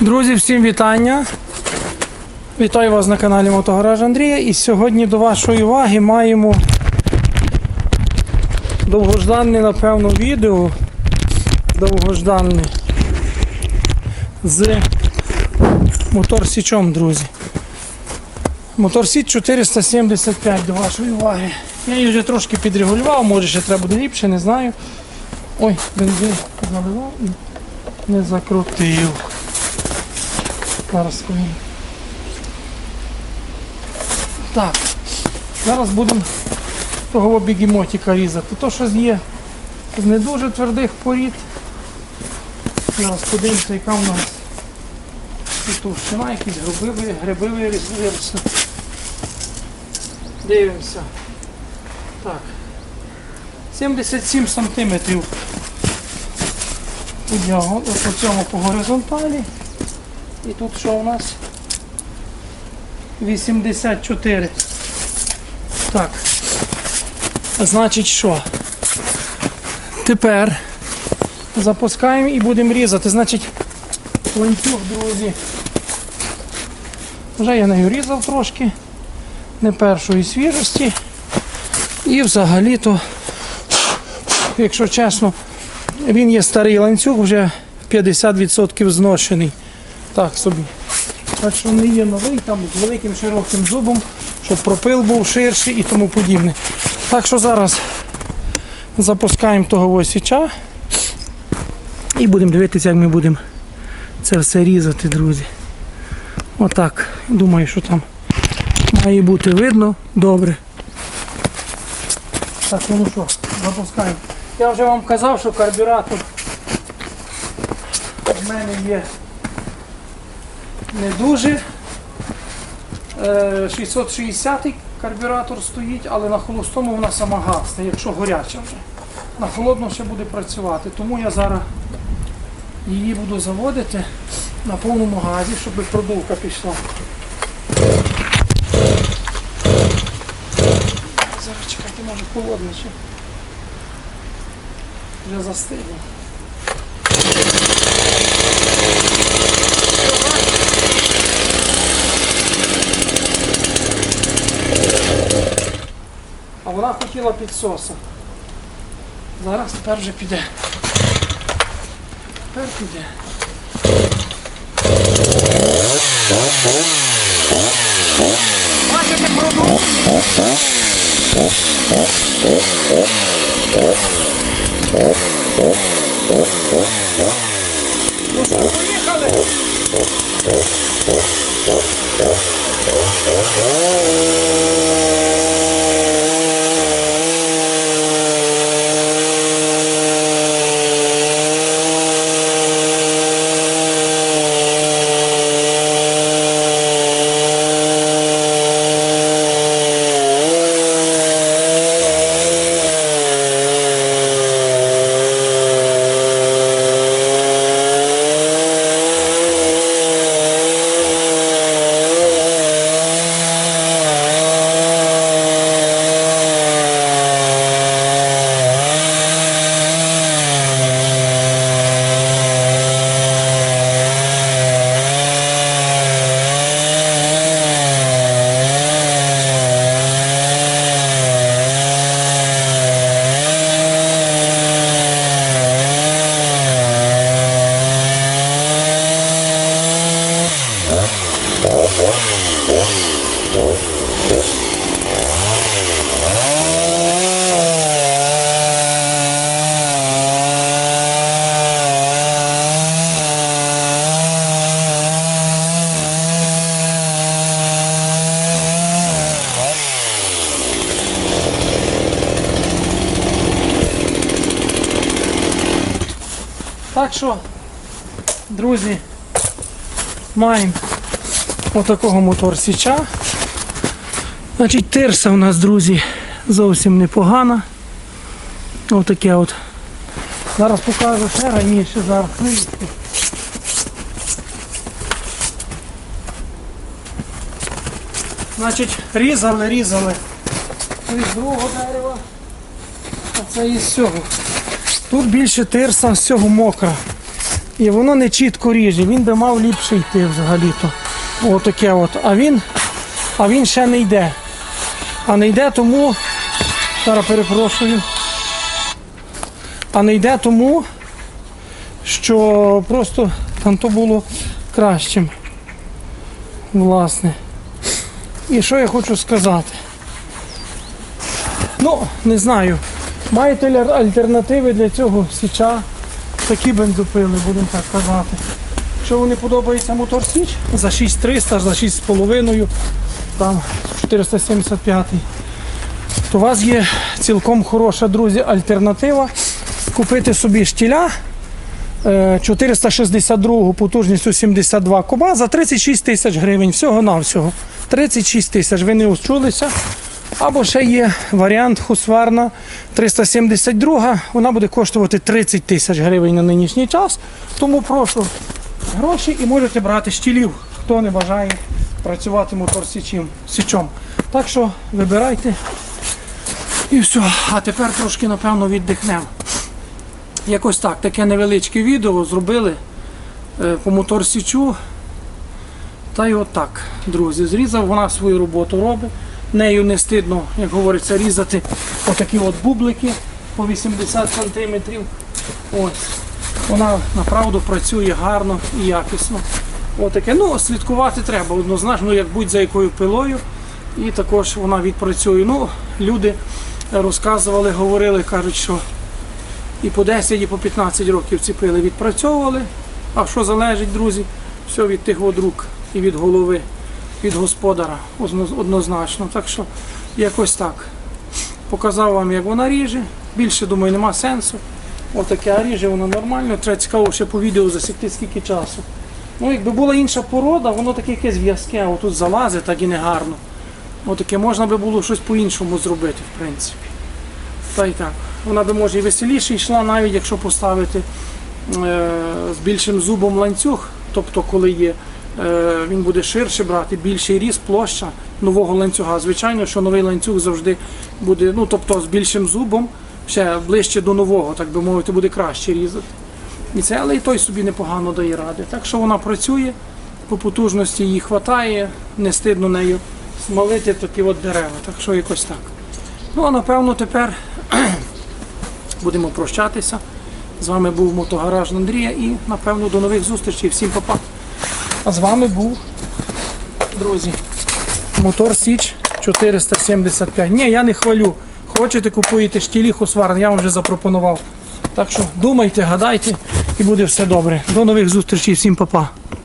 Друзі, всім вітання. Вітаю вас на каналі Мотогараж Андрія. І сьогодні до вашої уваги маємо довгожданне, напевно, відео. Довгожданне з моторсічом, друзі. Моторсіч 475 до вашої уваги. Я її вже трошки підрегулював, може ще треба буде ліпше, не знаю. Ой, бензин наливав і не закрутив. Скажу. Так. Зараз будемо того бігемотика різати. То що є з не дуже твердих порід. Зараз подивимося, яка в нас товщина, якісь гриби, гриби виросли. Дивимося. Так. 77 сантиметрів по цьому по горизонталі. І тут що у нас? 84. Так. Значить що? Тепер запускаємо і будемо різати. Значить, ланцюг, друзі. Вже я нею різав трошки. Не першої свіжості. І взагалі-то, якщо чесно, він є старий ланцюг, вже 50% зношений. Так собі. Так що не є новий, там з великим широким зубом, щоб пропил був ширший і тому подібне. Так що зараз запускаємо того осіча і будемо дивитися, як ми будемо це все різати, друзі. Отак. Думаю, що там має бути видно добре. Так, ну що, запускаємо. Я вже вам казав, що карбюратор в мене є не дуже. Е, 660 карбюратор стоїть, але на холостому вона сама гасне, якщо гаряча вже. На холодно ще буде працювати. Тому я зараз її буду заводити на повному газі, щоб продувка пішла. Зараз чекайте, може холодно ще. Вже застигло. Вона хотіла підсоса. Зараз тепер вже піде. Тепер піде. Бачите продукт? Так що, друзі, маємо отакого моторсіча. Значить, тирса у нас, друзі, зовсім непогана. Отаке от. Зараз покажу ще раніше зараз. Видите? Значить, різали, різали. Це з другого дерева, а це із цього. Тут більше тирса з цього мокра. І воно не чітко ріже. Він би мав ліпше йти взагалі-то. Отаке от. А він, а він ще не йде. А не йде тому. Зараз перепрошую. А не йде тому, що просто там то було кращим. Власне. І що я хочу сказати? Ну, не знаю. Маєте альтернативи для цього січа? Такі бензопили, будемо так казати. Якщо вони подобається мотор Січ за 6300, за 6,5, там 475, то у вас є цілком хороша, друзі, альтернатива. Купити собі штіля е, 462 потужністю 72 куба за 36 тисяч гривень. Всього-навсього. 36 тисяч. Ви не учулися. Або ще є варіант Husqvarna 372, вона буде коштувати 30 тисяч гривень на нинішній час. Тому прошу гроші і можете брати щілів, хто не бажає працювати мотор січом. Так що вибирайте і все. А тепер трошки, напевно, віддихнемо. Якось так, таке невеличке відео зробили е, по мотор січу. Та й отак, друзі, зрізав, вона свою роботу робить. Нею не стидно, як говориться, різати отакі от бублики по 80 см. Вона направду працює гарно і якісно. Отаке. Ну, слідкувати треба однозначно, як будь за якою пилою. І також вона відпрацює. Ну, люди розказували, говорили, кажуть, що і по 10, і по 15 років ці пили відпрацьовували. А що залежить, друзі? Все від тих рук і від голови, від господара однозначно. Так що якось так. Показав вам, як вона ріже. Більше, думаю, нема сенсу. Отаке ріже, воно нормально. Треба цікаво ще по відео засікти скільки часу. Ну, якби була інша порода, воно таке якесь в'язке, отут залазить, так і не гарно. Отаке можна би було щось по-іншому зробити, в принципі. Та й так. Вона би може і веселіше йшла, навіть якщо поставити е, з більшим зубом ланцюг, тобто коли є, він буде ширше брати, більший ріст, площа нового ланцюга. Звичайно, що новий ланцюг завжди буде, ну тобто з більшим зубом, ще ближче до нового, так би мовити, буде краще різати. І це, але і той собі непогано дає ради. Так що вона працює, по потужності їй вистачає, не стидно нею смалити такі от дерева. Так що якось так. Ну а напевно тепер будемо прощатися. З вами був мотогараж Андрія і напевно до нових зустрічей. Всім па-па. А з вами був, друзі, мотор Січ 475. Ні, я не хвалю. Хочете, купуєте штілі Husqvarna, я вам вже запропонував. Так що думайте, гадайте і буде все добре. До нових зустрічей, всім па-па.